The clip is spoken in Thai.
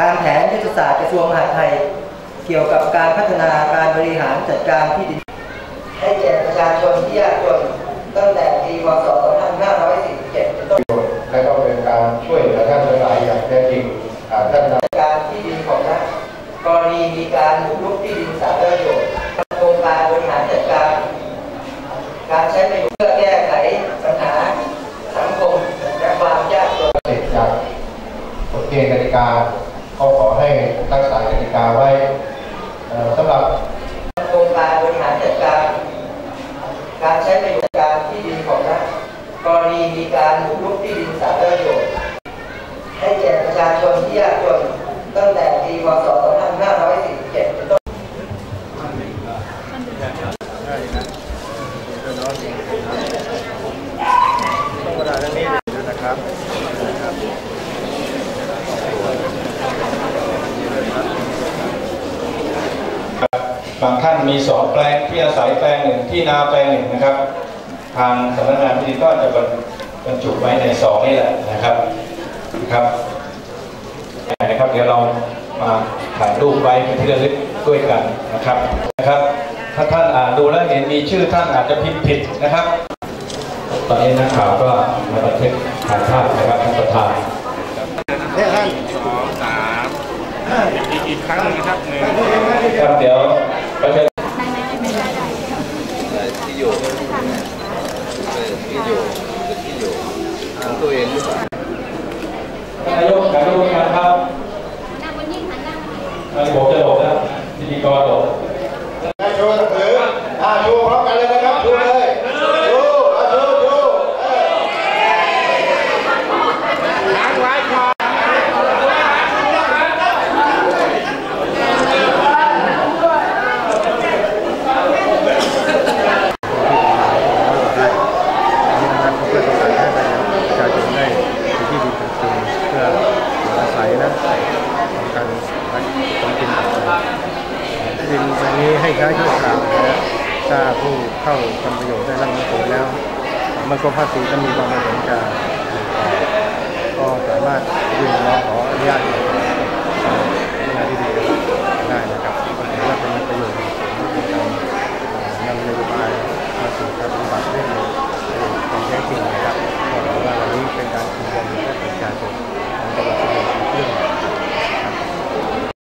ตามแผนยุทธศาสตร์กระทรวงมหาดไทย เกี่ยวกับการพัฒนาการบริหารจัดการที่ดิน ให้แก่ประชาชนที่ยากจนตั้งแต่ปีพศ2547เป็นต้นและก็เป็นการช่วยเหลือท่านทั้งหลายอย่างแท้จริงท่านนการที่ดินของรัฐกรณีมีการบุกรุกที่ดินสาธารณประโยชน์โครงการบริหารจัดการ การใช้ประโยชน์เพื่อแก้ไขปัญหาสังคมและความยากจนเสร็จจากกฎเกณฑ์กติกา ก็ขอให้รักษากติกาไว้เอ่อสำหรับโครงการบริหารจัดการ การใช้ประโยชน์การที่ดินของรัฐกรณีมีการบุกรุกที่ดินสาธารณประโยชน์ให้แก่ประชาชนที่ยากจนตั้งแต่ปีพศ 2547เป็นต้นต้องกระดาษเรื่องนี้นะครับนะครั บางท่านมีสองแปลงที่อาศัยแปลงหนึ่งที่นาแปลงหนึ่งนะครับ ทางสำนักงานที่ดินก็จะบรรจุไว้ในซองนี่แหละนะครับนะครับนะครับ เดี๋ยวเรามาถ่ายรูปไว้เป็นที่ระลึกด้วยกันนะครับนะครับถ้าท่านอ่านดูแล้วเห็นมีชื่อท่านอาจจะพิมพ์ผิดนะครับ ตอนนี้นักข่าวก็มาบันทึกถ่ายภาพนะครับท่านประธานเนี่ยท่านสองสามอีกอีกครั้งนึงนะครับหนึ่งครับเดี๋ยว ประชาที่อยู่เออที่อยู่ที่อยู่ของตัวเองหรือเปล่านายกการดูงานครับนายผมจะหลบนะพิธีกรหลบโชว์หนังสือ ย้ายชั่วคราวนะถ้าผู้เข้าทำประโยชน์ได้รับเงินผดแล้ว มันก็ภาษีจะมีความประสงค์การก็สามารถยื่นร้องขออนุญาตในงานที่ดได้นะครับก็ถือว่าเป็นประโยชน์ในการนำนโยบายมาสู่การปฏิบัติได้ใอความแท้จริงนะครับก็ถือว่าวันนี้เป็นการ